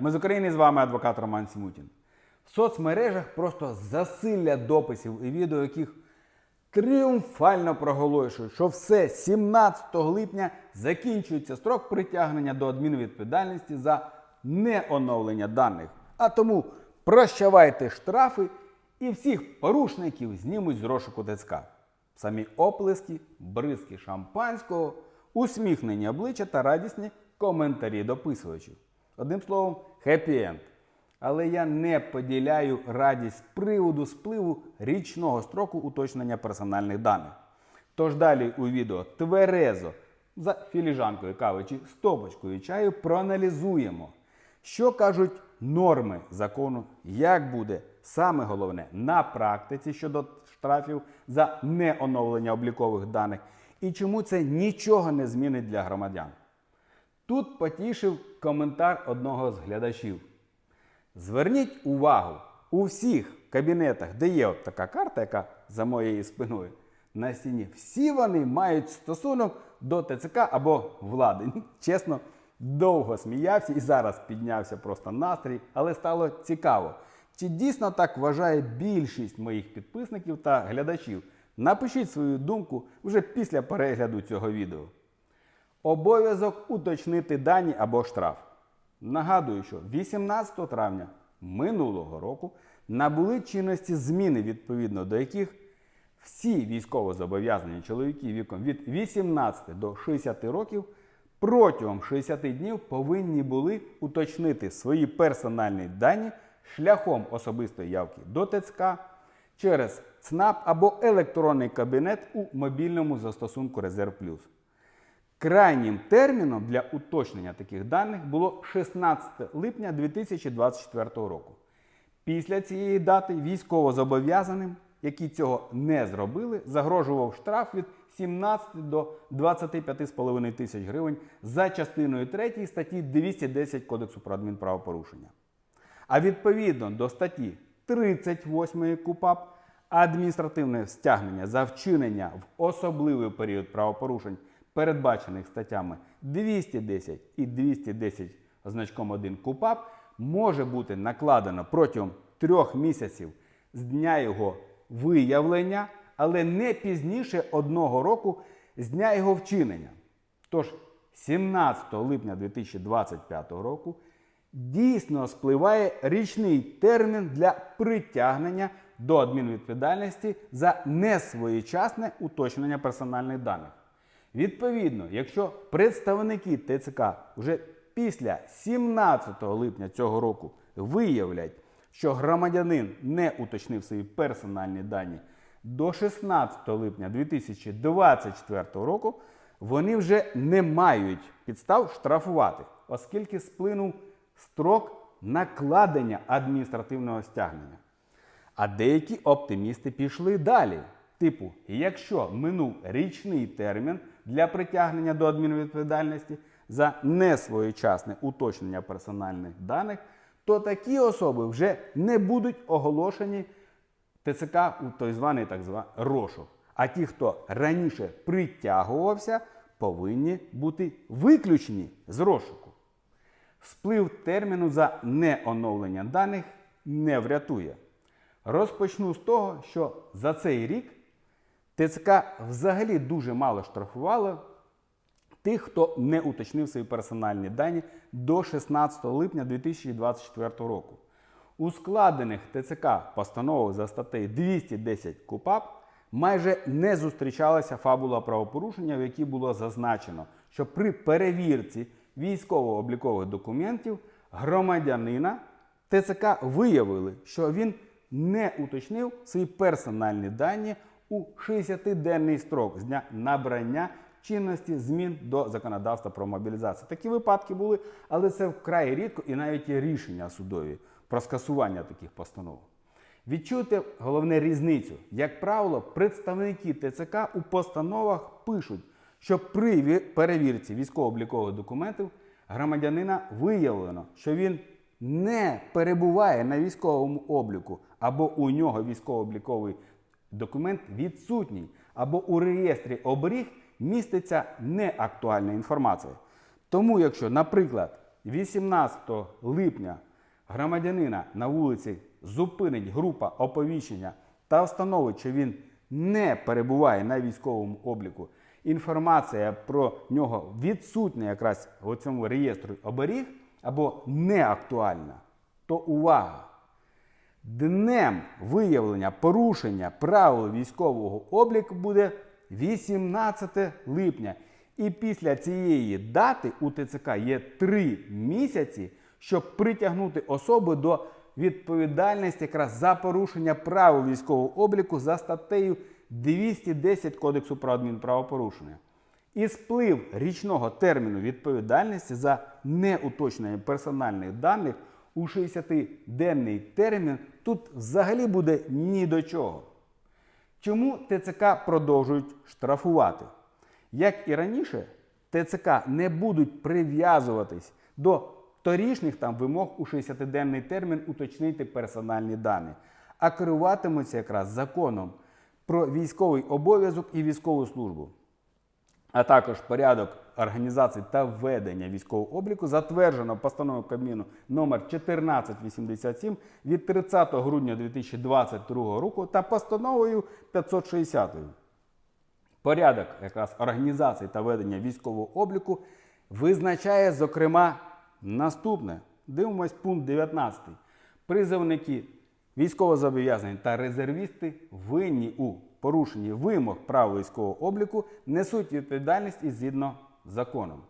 Ми з України з вами адвокат Роман Сімутін. В соцмережах просто засилля дописів і відео, яких тріумфально проголошують, що все 17 липня закінчується строк притягнення до адмінвідповідальності за неоновлення даних. А тому прощавайте штрафи і всіх порушників знімуть з розшуку ТЦК. Самі оплески, бризки шампанського, усміхнені обличчя та радісні коментарі дописувачів. Одним словом, хеппі-енд. Але я не поділяю радість приводу спливу річного строку уточнення персональних даних. Тож далі у відео тверезо за філіжанкою кави чи стопочкою чаю проаналізуємо, що кажуть норми закону, як буде саме головне на практиці щодо штрафів за неоновлення облікових даних і чому це нічого не змінить для громадян. Тут потішив коментар одного з глядачів. Зверніть увагу, у всіх кабінетах, де є от така карта, яка за моєю спиною, на стіні, всі вони мають стосунок до ТЦК або влади. Чесно, довго сміявся і зараз піднявся просто настрій, але стало цікаво. Чи дійсно так вважає більшість моїх підписників та глядачів? Напишіть свою думку вже після перегляду цього відео. Обов'язок уточнити дані або штраф. Нагадую, що 18 травня минулого року набули чинності зміни, відповідно до яких всі військовозобов'язані чоловіки віком від 18 до 60 років протягом 60 днів повинні були уточнити свої персональні дані шляхом особистої явки до ТЦК через ЦНАП або електронний кабінет у мобільному застосунку Резерв Плюс. Крайнім терміном для уточнення таких даних було 16 липня 2024 року. Після цієї дати військовозобов'язаним, які цього не зробили, загрожував штраф від 17 до 25,5 тисяч гривень за частиною 3 статті 210 Кодексу про адмінправопорушення. А відповідно до статті 38 КУПАП адміністративне стягнення за вчинення в особливий період правопорушень, передбачених статтями 210 і 210 значком 1 КУПАП, може бути накладено протягом трьох місяців з дня його виявлення, але не пізніше одного року з дня його вчинення. Тож 17 липня 2025 року дійсно спливає річний термін для притягнення до адмінвідповідальності за несвоєчасне уточнення персональних даних. Відповідно, якщо представники ТЦК вже після 17 липня цього року виявлять, що громадянин не уточнив свої персональні дані до 16 липня 2024 року, вони вже не мають підстав штрафувати, оскільки сплинув строк накладення адміністративного стягнення. А деякі оптимісти пішли далі. Типу, якщо минув річний термін для притягнення до адмінвідповідальності за несвоєчасне уточнення персональних даних, то такі особи вже не будуть оголошені ТЦК у той званий так званий розшук. А ті, хто раніше притягувався, повинні бути виключені з розшуку. Сплив терміну за неоновлення даних не врятує. Розпочну з того, що за цей рік ТЦК взагалі дуже мало штрафувало тих, хто не уточнив свої персональні дані до 16 липня 2024 року. У складених ТЦК постановах за статтею 210 КУПАП майже не зустрічалася фабула правопорушення, в якій було зазначено, що при перевірці військово-облікових документів громадянина ТЦК виявили, що він не уточнив свої персональні дані у 60-денний строк з дня набрання чинності змін до законодавства про мобілізацію. Такі випадки були, але це вкрай рідко і навіть є рішення судові про скасування таких постанов. Відчуйте головне різницю. Як правило, представники ТЦК у постановах пишуть, що при перевірці військово-облікових документів громадянина виявлено, що він не перебуває на військовому обліку, або у нього військово-обліковий документ відсутній, або у реєстрі оберіг міститься неактуальна інформація. Тому, якщо, наприклад, 18 липня громадянина на вулиці зупинить група оповіщення та встановить, що він не перебуває на військовому обліку, інформація про нього відсутня якраз у цьому реєстрі оберіг або не актуальна, то увага! Днем виявлення порушення правил військового обліку буде 18 липня. І після цієї дати у ТЦК є три місяці, щоб притягнути особу до відповідальності якраз за порушення правил військового обліку за статтею 210 Кодексу про адмінправопорушення. І сплив річного терміну відповідальності за неуточнення персональних даних у 60-денний термін тут взагалі буде ні до чого. Чому ТЦК продовжують штрафувати? Як і раніше, ТЦК не будуть прив'язуватись до торішніх там вимог у 60-денний термін уточнити персональні дані, а керуватимуться якраз законом про військовий обов'язок і військову службу а також порядок організації та ведення військового обліку затверджено постановою Кабміну номер 1487 від 30 грудня 2022 року та постановою 560. Порядок якраз організації та ведення військового обліку визначає, зокрема, наступне. Дивимось пункт 19. Призовники військовозобов'язані та резервісти винні у порушенні вимог прав військового обліку несуть відповідальність і згідно законом.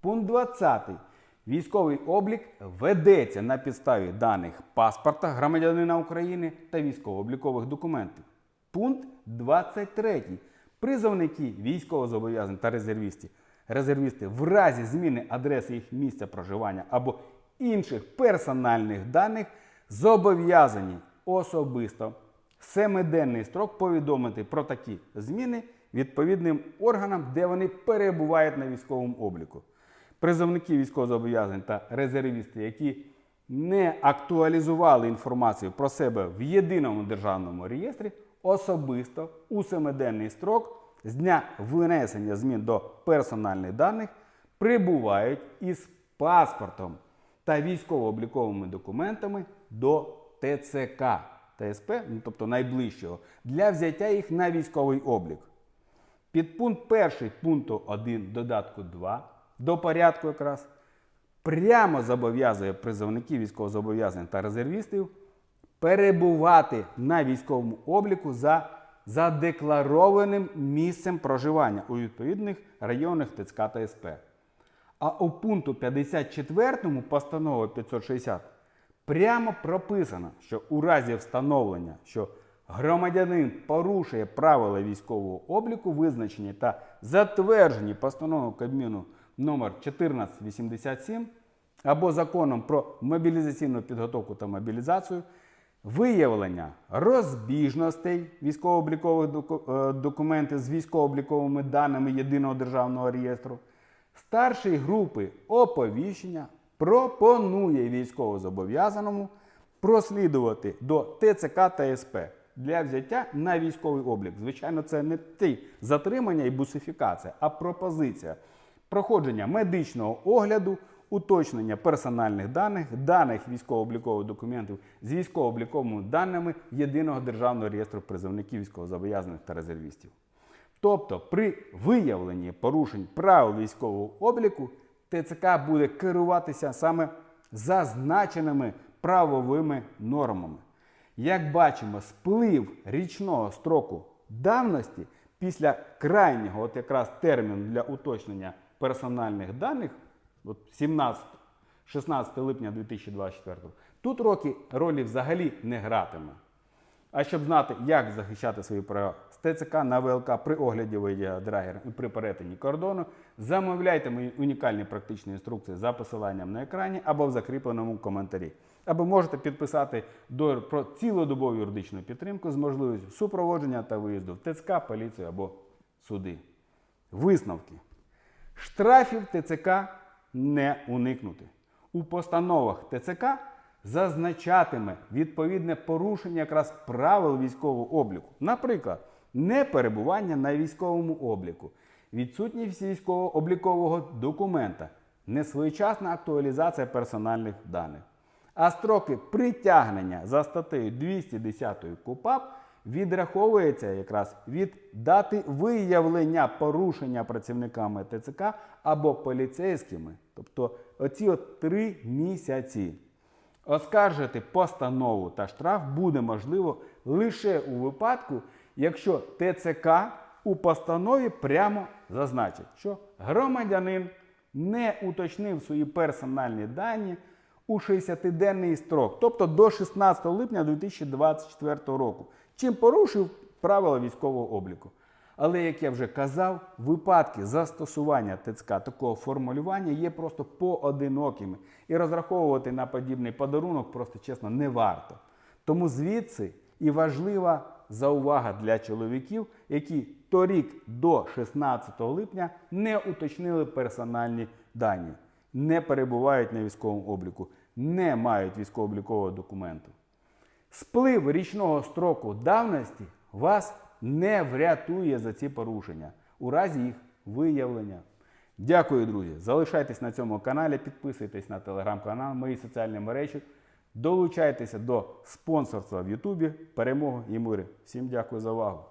Пункт 20. Військовий облік ведеться на підставі даних паспорта громадянина України та військово-облікових документів. Пункт 23. Призовники військовозобов'язані та резервісти, резервісти в разі зміни адреси їх місця проживання або інших персональних даних зобов'язані особисто семиденний строк повідомити про такі зміни відповідним органам, де вони перебувають на військовому обліку. Призовники військовозобов'язані та резервісти, які не актуалізували інформацію про себе в єдиному державному реєстрі, особисто у семиденний строк з дня винесення змін до персональних даних прибувають із паспортом та військово-обліковими документами до ТЦК ТСП, ну, тобто найближчого, для взяття їх на військовий облік. Підпункт 1 пункту 1 додатку 2 до порядку якраз прямо зобов'язує призовників військовозобов'язаних та резервістів перебувати на військовому обліку за задекларованим місцем проживання у відповідних районах ТЦК та СП. А у пункту 54 постанови 560 прямо прописано, що у разі встановлення, що громадянин порушує правила військового обліку, визначені та затверджені постановою Кабміну номер 1487 або законом про мобілізаційну підготовку та мобілізацію, виявлення розбіжностей військово-облікових е, документів з військово-обліковими даними єдиного державного реєстру, старшої групи оповіщення пропонує військовозобов'язаному прослідувати до ТЦК та СП для взяття на військовий облік. Звичайно, це не ті затримання і бусифікація, а пропозиція проходження медичного огляду, уточнення персональних даних, даних військово-облікових документів з військово-обліковими даними єдиного державного реєстру призовників військовозобов'язаних та резервістів. Тобто, при виявленні порушень правил військового обліку ТЦК буде керуватися саме зазначеними правовими нормами. Як бачимо, сплив річного строку давності після крайнього, от якраз терміну для уточнення персональних даних, от 17, 16 липня 2024, тут роки ролі взагалі не гратиме. А щоб знати, як захищати свої права з ТЦК на ВЛК при огляді водія і при перетині кордону, замовляйте мої унікальні практичні інструкції за посиланням на екрані або в закріпленому коментарі. Або можете підписати договір про цілодобову юридичну підтримку з можливістю супроводження та виїзду в ТЦК, поліцію або суди. Висновки. Штрафів ТЦК не уникнути. У постановах ТЦК зазначатиме відповідне порушення якраз правил військового обліку. Наприклад, неперебування на військовому обліку, відсутність військово-облікового документа, несвоєчасна актуалізація персональних даних. А строки притягнення за статтею 210 КУПАП відраховується якраз від дати виявлення порушення працівниками ТЦК або поліцейськими, тобто оці от три місяці. Оскаржити постанову та штраф буде можливо лише у випадку, якщо ТЦК у постанові прямо зазначить, що громадянин не уточнив свої персональні дані у 60-денний строк, тобто до 16 липня 2024 року, чим порушив правила військового обліку. Але, як я вже казав, випадки застосування ТЦК такого формулювання є просто поодинокими. І розраховувати на подібний подарунок просто чесно не варто. Тому звідси і важлива заувага для чоловіків, які торік до 16 липня не уточнили персональні дані, не перебувають на військовому обліку, не мають військово-облікового документу. Сплив річного строку давності вас не врятує за ці порушення у разі їх виявлення. Дякую, друзі. Залишайтесь на цьому каналі, підписуйтесь на телеграм-канал, мої соціальні мережі. Долучайтеся до спонсорства в Ютубі. Перемоги і мири. Всім дякую за увагу.